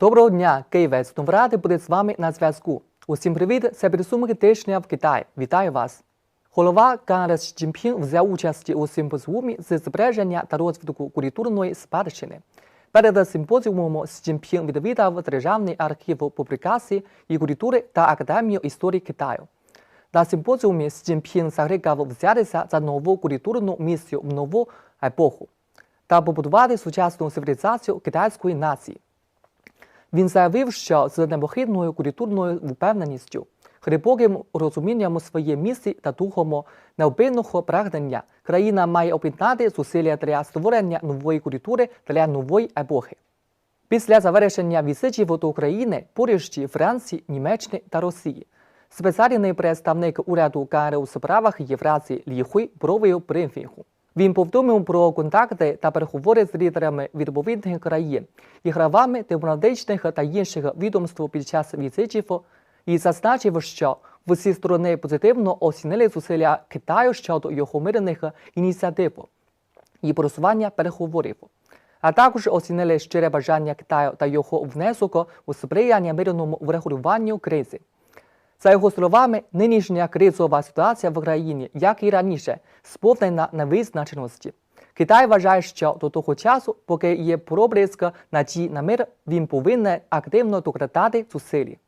Доброго дня, Києвець. Знову радий бути з вами на зв'язку. Усім привіт, це підсумки тижня в Китаї. Вітаю вас. Голова Сі Цзіньпін взяв участь у симпозіумі з збереження та розвитку культурної спадщини. Перед симпозіумом Цзіньпін відвідав Державний архів публікацій і культури та Академію історії Китаю. На симпозіумі Цзіньпін закликав взятися за нову культурну місію в нову епоху та побудувати сучасну цивілізацію китайської нації. Він заявив, що з непохитною культурною впевненістю, глибоким розумінням своєї місії та духом необхідного прагнення країна має об'єднати зусилля для створення нової культури для нової епохи. Після завершення візитів до України, Польщі, Франції, Німеччини та Росії, спеціальний представник уряду КНР у справах Євразії Лі Хуй провів брифінгу. Він повідомив про контакти та переговори з лідерами відповідних країн і главами дипломатичних та інших відомств під час візитів і зазначив, що всі сторони позитивно оцінили зусилля Китаю щодо його мирних ініціатив і просування переговорів, а також оцінили щире бажання Китаю та його внесок у сприяння мирному врегулюванню кризи. За його словами, нинішня кризова ситуація в країні, як і раніше, сповнена невизначеності. Китай вважає, що до того часу, поки є проблиск надії на мир, він повинен активно докладати зусилі.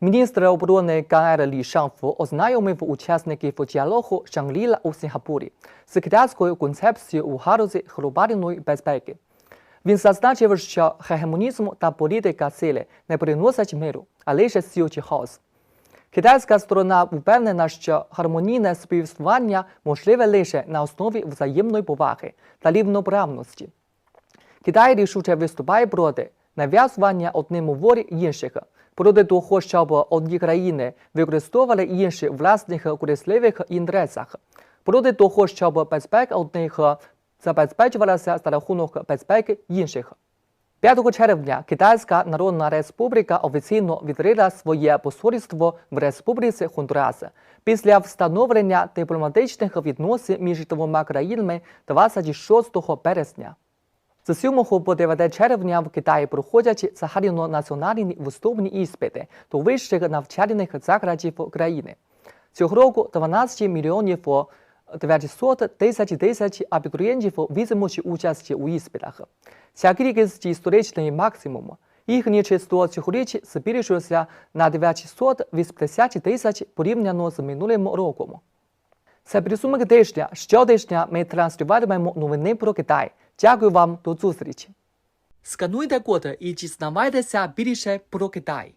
Міністр оборони КНР Лі Шанфу ознайомив учасників діалогу Шангліла у Сінгапурі з китайською концепцією у галузі глобальної безпеки. Він зазначив, що гегемонізм та політика сили не приносять миру, а лише сіючий хаос. Китайська сторона впевнена, що гармонійне співіснування можливе лише на основі взаємної поваги та рівноправності. Китай рішуче виступає проти нав'язування одним у волі інших, проти того, щоб одні країни використовували інші в власних корисливих інтересах, проти того, щоб безпека одних забезпечувалася за рахунок безпеки інших. 5 червня Китайська Народна Республіка офіційно відкрила своє посольство в Республіці Хондурас після встановлення дипломатичних відносин між двома країнами 26 березня. З 7 по 9 червня в Китаї проходять загальнонаціональні вступні іспити до вищих навчальних закладів країни. Цього року 12 мільйонів 900 тисяч тисяч абітурієнтів візьмуть участь у іспитах. Ця кількість історичний максимум. Їхнє число цьогоріч збільшилося на 980 тисяч порівняно з минулим роком. Це підсумок тижня. Щотижня ми транслюватимемо новини про Китай. Дякую вам до зустрічі. Скануйте код і дізнавайтеся більше про Китай.